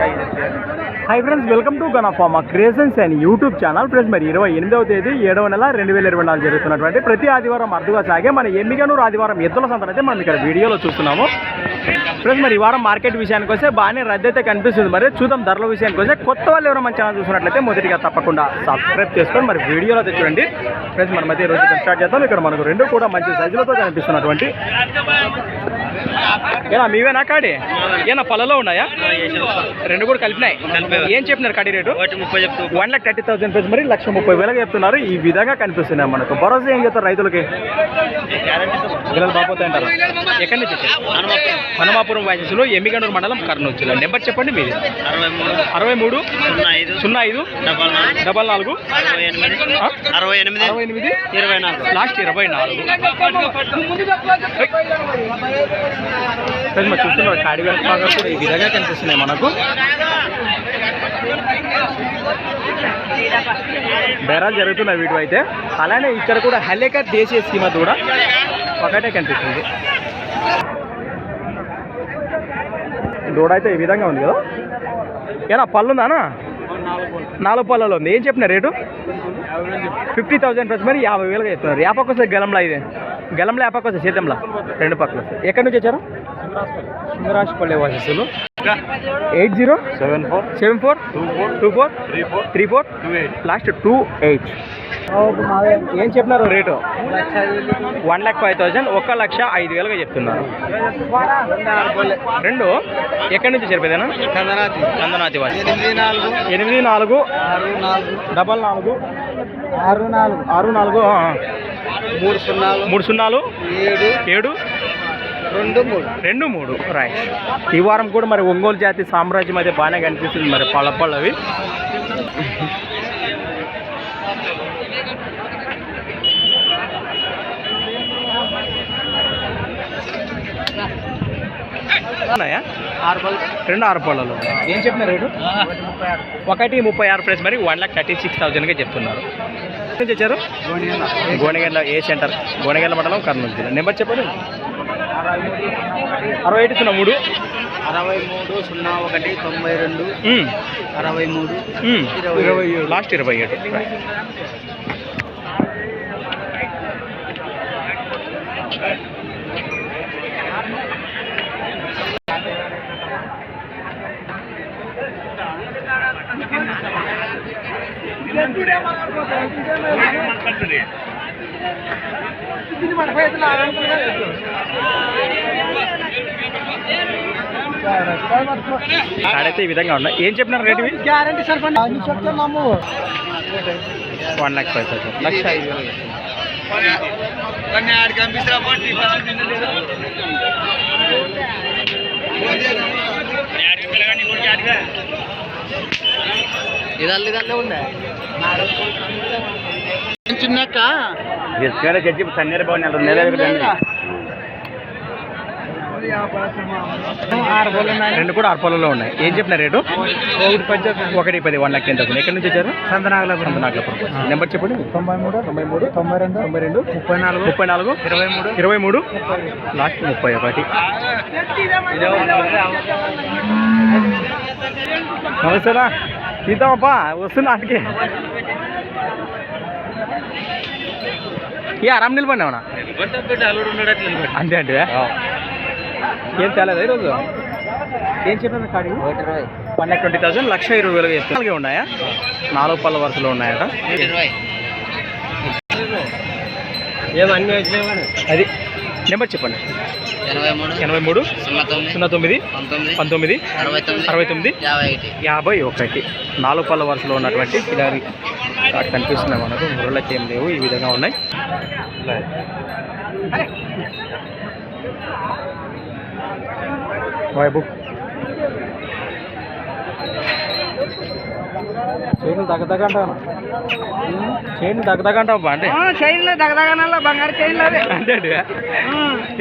High friends welcome to గనఫామా creations and YouTube channel friends మరి ఇరవై ఎనిమిదవ తేదీ ఏడవ నెల రెండు వేల ఇరవై నాలుగు జరుగుతున్నటువంటి ప్రతి ఆదివారం అర్థగా సాగే మన ఎమ్మిగనూరు ఆదివారం ఎద్దుల సంతను అయితే మనం ఇక్కడ వీడియోలో చూస్తున్నాము. ఫ్రెండ్స్ మరి ఈ వారం మార్కెట్ విషయానికి వస్తే బాగానే రద్దు అయితే కనిపిస్తుంది. మరి చూద్దాం ధరల విషయానికి వస్తే కొత్త వాళ్ళు ఎవరో మన ఛానల్ చూసినట్లయితే మొదటిగా తప్పకుండా సబ్స్క్రైబ్ చేసుకొని మరి వీడియోలో అయితే చూడండి. ఫ్రెండ్స్ మనం అయితే రోజు స్టార్ట్ చేద్దాం. ఇక్కడ మనకు రెండు కూడా మంచి సైజులతో కనిపిస్తున్నటువంటి ఏనా మీవేనా కాడి ఏనా పొలలో ఉన్నాయా రెండు కూడా కలిపినాయి ఏం చెప్పినారు కాడి rate one lakh thirty thousand rupees మరి లక్ష ముప్పై వేలకు చెప్తున్నారు ఈ విధంగా కనిపిస్తున్నాయి మనకు భరోసా ఏం చెప్తారు రైతులకి పిల్లలు బాగోతాయి అంటారు ఎక్కడి నుంచి? హనుమాపురం వాయిస్లో ఎమ్మిగనూరు మండలం కర్నూలు జిల్లా నెంబర్ చెప్పండి మీది అరవై మూడు సున్నా ఐదు సున్నా ఐదు డబల్ నాలుగు? అరవై ఎనిమిది అరవై ఎనిమిది ఇరవై నాలుగు లాస్ట్ ఇరవై నాలుగు ఫ్రెండ్స్ మరి చూస్తున్నారు కాడి వెనక కూడా ఈ విధంగా కనిపిస్తున్నాయి మనకు. బేరాలు జరుగుతున్నాయి వీటి అయితే. అలానే ఇక్కడ కూడా హలేక దేశీయ సీమ కూడా ఒకటే కనిపిస్తుంది. దూడ అయితే ఈ విధంగా ఉంది కదా? ఏనా పళ్ళు ఉందానా నాలుగు పళ్ళలో ఉంది. ఏం చెప్పిన రేటు? ఫిఫ్టీ థౌసండ్ ప్లస్ మరి యాభై వేలుగా చెప్తున్నారు యాపకు వస్తుంది గలంలో ఇది. గలంలో యాపకు వస్తుంది సీతంలో. రెండు పక్కలు ఎక్కడి నుంచి వచ్చారు? Singarajapalli వాసస్సులు eight zero? Seven four. Seven four? Two four. Three four. Three four? Two eight. Last two eight. ఏం చెప్పినారు rate? One lakh five thousand ఒక లక్ష ఐదు వేలుగా చెప్తున్నారు. రెండు? ఎక్కడి నుంచి కందనాతి. వాసి. ఎనిమిది నాలుగు. ఎనిమిది నాలుగు. డబల్ నాలుగు. ఆరు నాలుగు. ఆరు నాలుగు మూడు సున్నాలు. మూడు సున్నాలు ఏడు. ఏడు. రెండు మూడు. రెండు మూడు రైట్ ఈ వారం కూడా మరి ఒంగోలు జాతి సామ్రాజ్యం అయితే బాగానే కనిపిస్తుంది మరి పళ్ళ పళ్ళవి ఉన్నాయా? రెండు ఆరు పళ్ళలు. ఏం చెప్పిన రేటు? ఒకటి ముప్పై ఆరు ప్రైస్. మరి వన్ లాక్ థర్టీ సిక్స్ థౌజండ్గా చెప్తున్నారు. నుంచి వచ్చారు గోనెగండ్ల ఏ సెంటర్? గోనెగండ్ల మండలం కర్నూలు జిల్లా. నెంబర్ చెప్పండి. అరవై ఒకటి సున్నా మూడు. అరవై మూడు సున్నా ఒకటి తొంభై రెండు. అరవై మూడు. ఇరవై ఇరవై ఏడు. లాస్ట్ ఇరవై ఏడు. ఆడైతే ఈ విధంగా ఉన్నాయి. ఏం చెప్పినారు రేటు గ్యారంటీ సార్ అన్ని చెప్తున్నాము వన్ లాక్ ఫైవ్ థౌసండ్ లక్ష ఐదు. ఇదల్లి ఇదల్లే ఉందా చిన్నక్క? చచ్చి సన్నీరు బాగున్నాయి నెల ఆరు పళ్ళు ఉన్నాయి రెండు కూడా అర్పలలో ఉన్నాయి. ఏం చెప్పిన రేటు? ఒకటి పది ఒకటి పది వన్ లాక్ టెన్ థౌసండ్ ఎక్కడి నుంచి వచ్చారు? సంతనాగల నాగలపురం నెంబర్ చెప్పండి. తొంభై మూడు తొంభై మూడు తొంభై రెండు తొంభై రెండు ముప్పై నాలుగు ముప్పై నాలుగు ఇరవై మూడు ఇరవై మూడు లాస్ట్ ముప్పై ఒకటి నమస్తేనా తీద్దామప్పా వస్తున్నా ఆటకి ఏ ఆరామ్ నిలబడినావునా అంతే అంటే? ఏం తేలేదా ఈరోజు? ఏం చెప్పాను కాడి వన్ ట్వంటీ థౌసండ్ లక్ష ఇరవై చెప్తాను నాలుగే ఉన్నాయా? నాలుగు పళ్ళ వరుసలో ఉన్నాయట. అది. నెంబర్ చెప్పండి. ఎనభై మూడు సున్నా తొమ్మిది పంతొమ్మిది అరవై తొమ్మిది యాభై ఒకటి. నాలుగు పళ్ళ వరుసలో ఉన్నటువంటి కిలారి కనిపిస్తున్నాయి మనకు. మురళకి ఏం లేవు ఈ విధంగా ఉన్నాయి. వైబు. చైన్లు దగ్గదగ అంటాను చైన్లు దగ్గదగ అంటావు బా అంటే చైన్లో దగ్గదగనల్లా బంగారు చైన్లో అదే. అంటే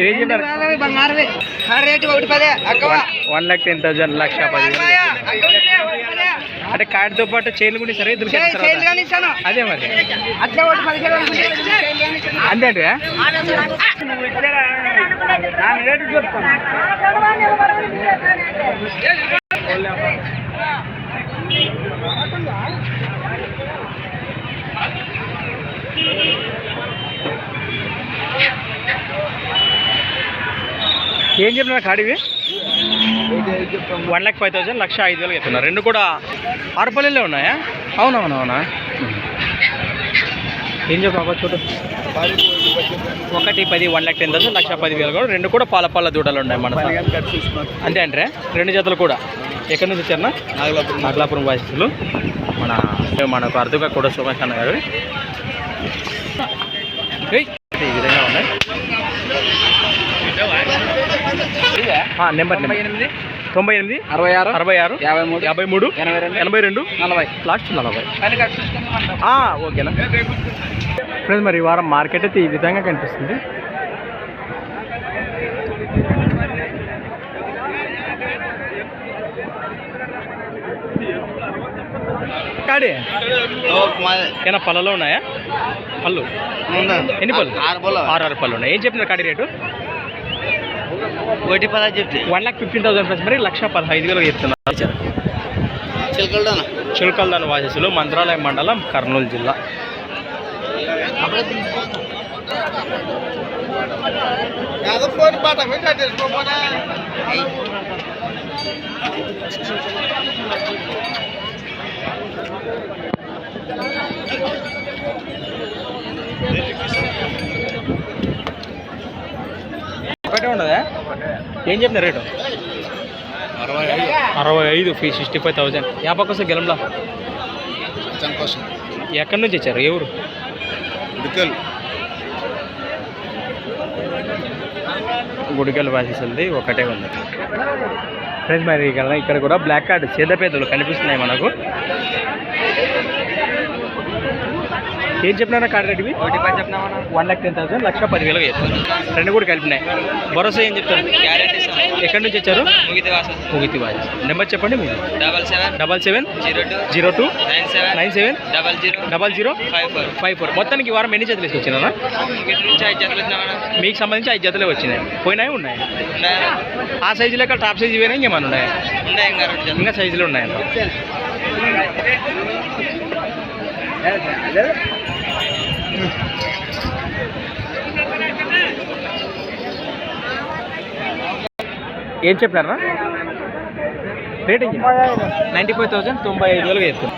ఏం చెప్పారు? బంగారు రేటు ఒకటి పదే వన్ లాక్ టెన్ థౌసండ్ లక్ష పది అంటే కార్డుతో పాటు చైన్లు కూడా సరే ఇస్తాను అదే మరి. అట్లా ఒకటి పదిహేను అంతే అంటే రేటు చెప్తాను. ఏం చెప్పిన కాడివి వన్ ల్యాక్ ఫైవ్ థౌసండ్ లక్ష ఐదు వేలు చెప్తున్నారు. రెండు కూడా ఆరుపల్లిలో ఉన్నాయా? అవునవునవునా? ఏం చెప్పాబా చూడు. ఒకటి పది వన్ ల్యాక్ టెన్ థౌసండ్ లక్ష పది వేలు కూడా. రెండు కూడా పాల పాల దూడలు ఉన్నాయి మన అంతే అంటే రెండు జతలు కూడా. ఎక్కడి నుంచి వచ్చారన్నా నాగలాపురం. వాసిస్తులు మన మనకు అర్థగా కూడా సుభాష్ అన్న గారు ఈ విధంగా ఉన్నాయి ఆ, నెంబర్ నెంబర్. ఎనిమిది? తొంభై ఎనిమిది? అరవై ఆరు? అరవై ఆరు? యాభై మూడు? యాభై మూడు? ఎనభై రెండు? ఎనభై రెండు? నలభై. లాస్ట్ నలభై. ఓకేనా ఫ్రెండ్స్ మరి ఈ వారం మార్కెట్ అయితే ఈ విధంగా కనిపిస్తుంది. కాడి? ఏమైనా పళ్ళలో ఉన్నాయా? పళ్ళు. ఎన్ని పళ్ళు? ఆరు పళ్ళు. ఆరు ఆరు పళ్ళు ఉన్నాయి. ఏం చెప్పినారు కాడి రేటు? ఒకటి పదా చెప్తే. One lakh fifteen thousand plus మరి లక్ష పదహైదు వేలు చెప్తున్నారు చిలకలదానా? చిలకల్దాన్ వాసస్సులు మంత్రాలయం మండలం కర్నూలు జిల్లా. ఫోన్ పాట పెట్టేసుకోపోనా ఒకటే ఉండదా ఏం చెప్పిన రేటు? అరవై అరవై ఐదు ఫీ సిక్స్టీ ఫైవ్ థౌసండ్ యాపక్ వస్తే గెలంలా కోసం. ఎక్కడి నుంచి వచ్చారు? ఎవరు ఉడికలు గుడికల్ వాసిస్తుంది ఒకటే ఉంది. ఫ్రెండ్స్ మరి ఇక్కడ ఇక్కడ కూడా బ్లాక్ కార్డ్ చేదపేదలు కనిపిస్తున్నాయి మనకు. ఏం పది చెప్పినామన్నా వన్ లాక్ టెన్ థౌసండ్ లక్ష పదివేలకు చెప్తారు రెండు కూడా కలిపినాయి. భరోసా ఏం చెప్తారు? గ్యారెంటీ ఎక్కడి నుంచి వచ్చారు? ముగితే వాసం. వాసి. నెంబర్ చెప్పండి మీరు double seven double seven zero two zero two nine seven nine seven double zero double zero five four five four మొత్తానికి వారం ఎన్ని జతలు వచ్చినామన్నా మీకు సంబంధించి ఐదు జతలే వచ్చినాయి. పోయినాయి ఉన్నాయి? ఉన్నాయా? ఆ సైజు లెక్క టాప్ సైజు వేరే ఇంకేమన్నా ఉన్నాయి? ఉన్నాయి ఇంకా సైజులు ఉన్నాయంట ఏం చెప్పినారా రేట్ ఏం నైంటీ ఫైవ్ థౌసండ్ తొంభై ఐదు వేలుగా చెప్తున్నా.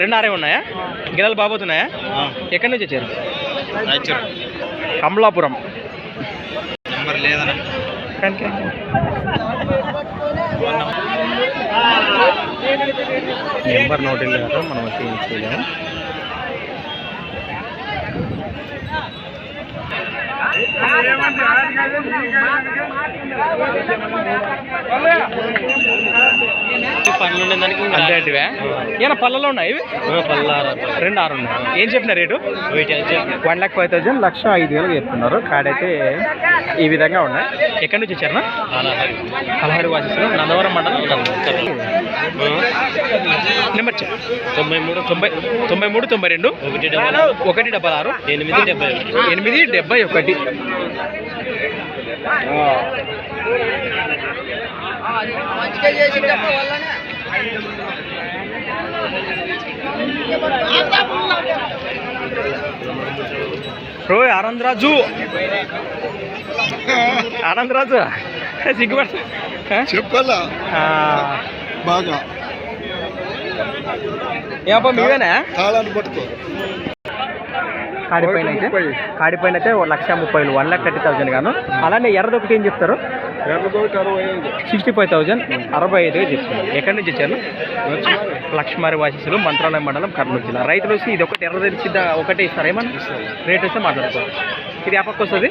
రెండు ఆరే ఉన్నాయా? గిరాలు బాబోతున్నాయా? ఎక్కడి నుంచి వచ్చారు? కమలాపురం. నెంబర్ లేదన్నా. నెంబర్ నోట్ కదా మనం వచ్చి ఏం ఏమైనా పళ్ళలో ఉన్నాయి ఇవి? రెండు ఆరు ఉన్నాయి. ఏం చెప్పిన rate? One lakh five thousand లక్ష ఐదు వేలు చెప్తున్నారు. కాడైతే ఈ విధంగా ఉన్నాయి. ఎక్కడి నుంచి వచ్చారనా పలహారు. వాసిస్తులు నందవరం మండలం నెంబర్ తొంభై మూడు. తొంభై తొంభై మూడు తొంభై రెండు. ఒకటి డబల్ ఆరు. ఎనిమిది డెబ్బై ఎనిమిది డెబ్బై ఒకటి. మంచిగా వల్లనే. రోయ్ ఆనందరాజు. ఆనందరాజు. సిగ్గుపడ చెప్పాలా? బాగా. ఏపా మీవేనా? తాళాన్ని పట్టుకో. కాడిపైన అయితే కాడిపైన అయితే లక్ష ముప్పై వన్ లాక్ థర్టీ థౌసండ్ గాను. అలానే ఎర్రది ఒకటి ఏం చెప్తారు? సిక్స్టీ ఫైవ్ థౌసండ్ అరవై ఐదు చెప్తున్నారు. ఎక్కడి నుంచి వచ్చారు? లక్ష్మారి వాసిసులు మంత్రాలయం మండలం కర్నూలు జిల్లా. రైతులు వచ్చి ఇది ఒకటి ఎర్రది సిద్ధ ఒకటే ఇస్తారు ఏమన్నా? రేట్ వస్తే మాట్లాడుకోవాలి. ఇది పక్క వస్తుంది?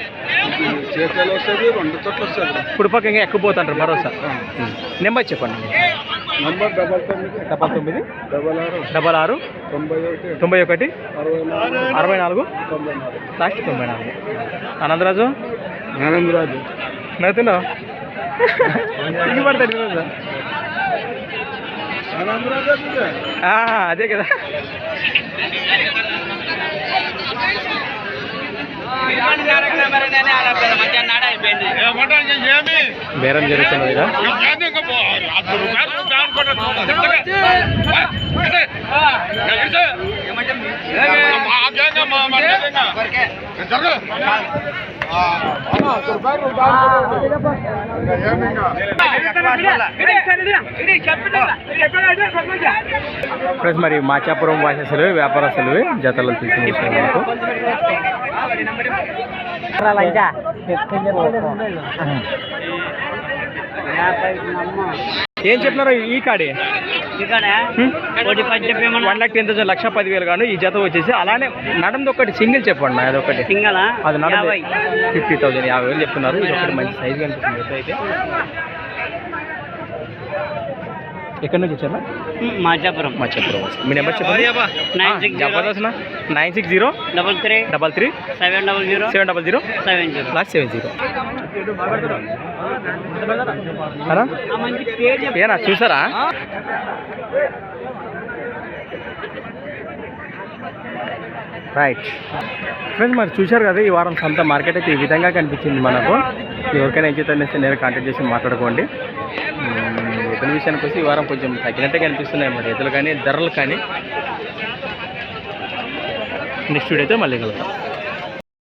ఇప్పుడు పక్క ఇంకా ఎక్కుపోతుంటారు భరోసా. నెంబర్ చెప్పండి. నంబర్ డబల్ తొమ్మిది. డబల్ తొమ్మిది. డబల్ ఆరు. డబల్ ఆరు. తొంభై ఒకటి. తొంభై ఒకటి. అరవై నాలుగు. లాస్ట్ తొంభై నాలుగు. ఆనందరాజు? ఆనందరాజు. నవ్వుతున్నావు సిగ్గుపడతాడు అదే. కదా. బేరం జరుగుతున్నది ఏమంటే ప్లస్ మరి మాచాపురం వాసస్సులు వ్యాపారస్తులు జతలు తీసుకుని ఏం చెప్పినారు ఈ కాడి? ఒకటి వన్ లాక్ టెన్ థౌసండ్ లక్ష పదివేలు గాను ఈ జత వచ్చేసి అలానే నడంది ఒకటి సింగిల్ చెప్పండి నా అదొకటి. సింగలా? అది యాభై. ఫిఫ్టీ థౌసండ్ యాభై వేలు చెప్తున్నారు. ఇది ఒకటి మంచి సైజ్ కనిపిస్తుంది అయితే ఎక్కడి నుంచి వచ్చారా? మాచాపురం. మాచాపురం. మీ నెంబర్ చెప్పండి. Nine six zero. Jabardasth nine six zero? Double three. Double three. Seven double zero. Seven double zero. Seven zero. Plus seven zero. ఏనా చూసారా? రైట్. ఫ్రెండ్స్ మరి చూశారు కదా ఈ వారం సొంత మార్కెట్ అయితే ఈ విధంగా కనిపించింది మనకు. ఎవరికైనా ఏం చేస్తే నేను కాంటాక్ట్ చేసి మాట్లాడుకోండి. కొన్ని విషయానికి వస్తే ఈ వారం కొంచెం తగ్గినట్టుగా అనిపిస్తున్నాయి మరి ఎద్దులు కానీ ధరలు కానీ. నెక్స్ట్ వీడియో అయితే మళ్ళీ కలుగుతాం